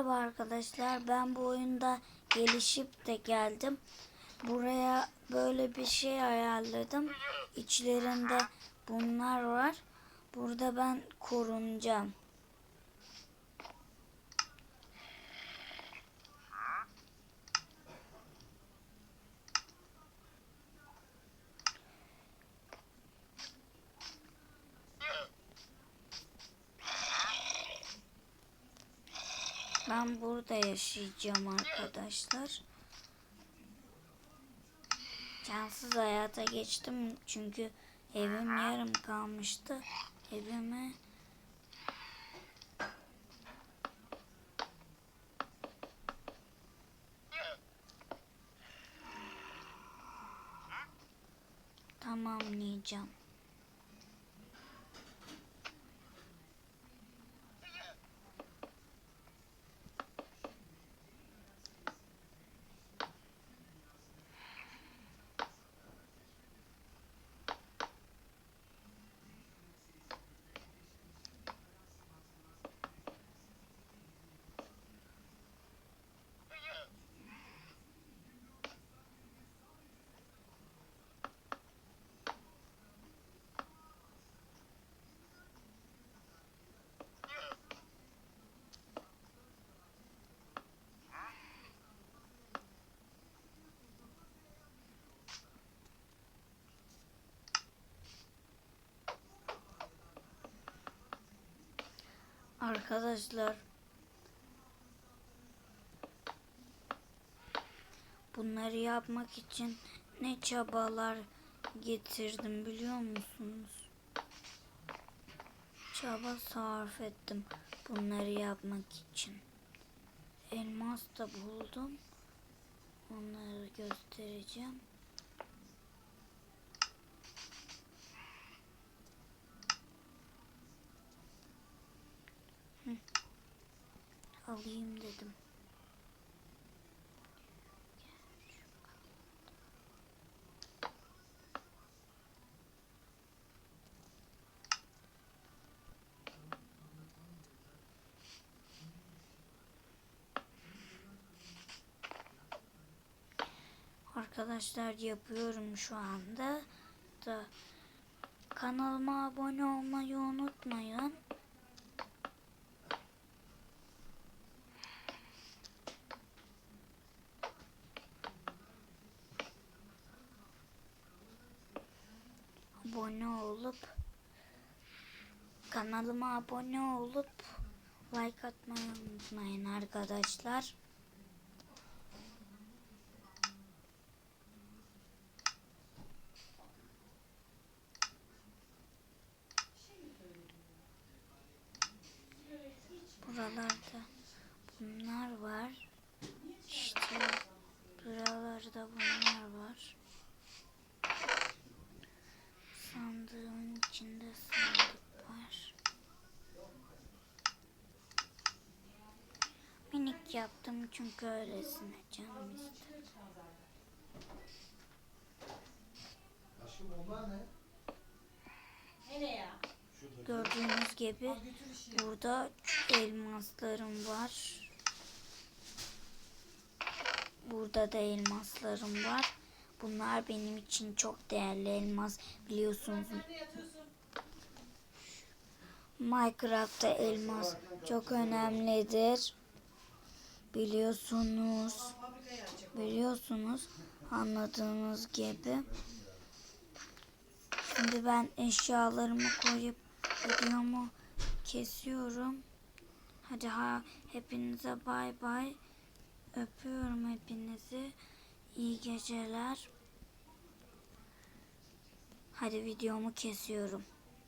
Merhaba arkadaşlar. Ben bu oyunda gelişip de geldim. Buraya böyle bir şey ayarladım. İçlerinde bunlar var. Burada ben korunacağım. Ben burada yaşayacağım arkadaşlar. Cansız hayata geçtim çünkü evim yarım kalmıştı. Evime tamamlayacağım. Arkadaşlar bunları yapmak için ne çabalar getirdim biliyor musunuz? Çaba sarf ettim bunları yapmak için. Elmas da buldum. Onları göstereceğim. Alayım dedim. Arkadaşlar yapıyorum şu anda da kanalıma abone olmayı unutmayın. Abone olup kanalıma abone olup like atmayı unutmayın arkadaşlar. Buralarda bunlar var. İşte buralarda bunlar var. Sandığın içinde sandık var. Yaptım çünkü öylesine canım istedi. Aşkım onlar ne? Nereye? Gördüğünüz gibi burada elmaslarım var. Burada da elmaslarım var. Bunlar benim için çok değerli elmas biliyorsunuz. Minecraft'ta elmas çok önemlidir. Biliyorsunuz. Biliyorsunuz anladığınız gibi. Şimdi ben eşyalarımı koyup videomu kesiyorum. Hadi ha hepinize bay bay. Öpüyorum hepinizi. İyi geceler. Hadi videomu kesiyorum.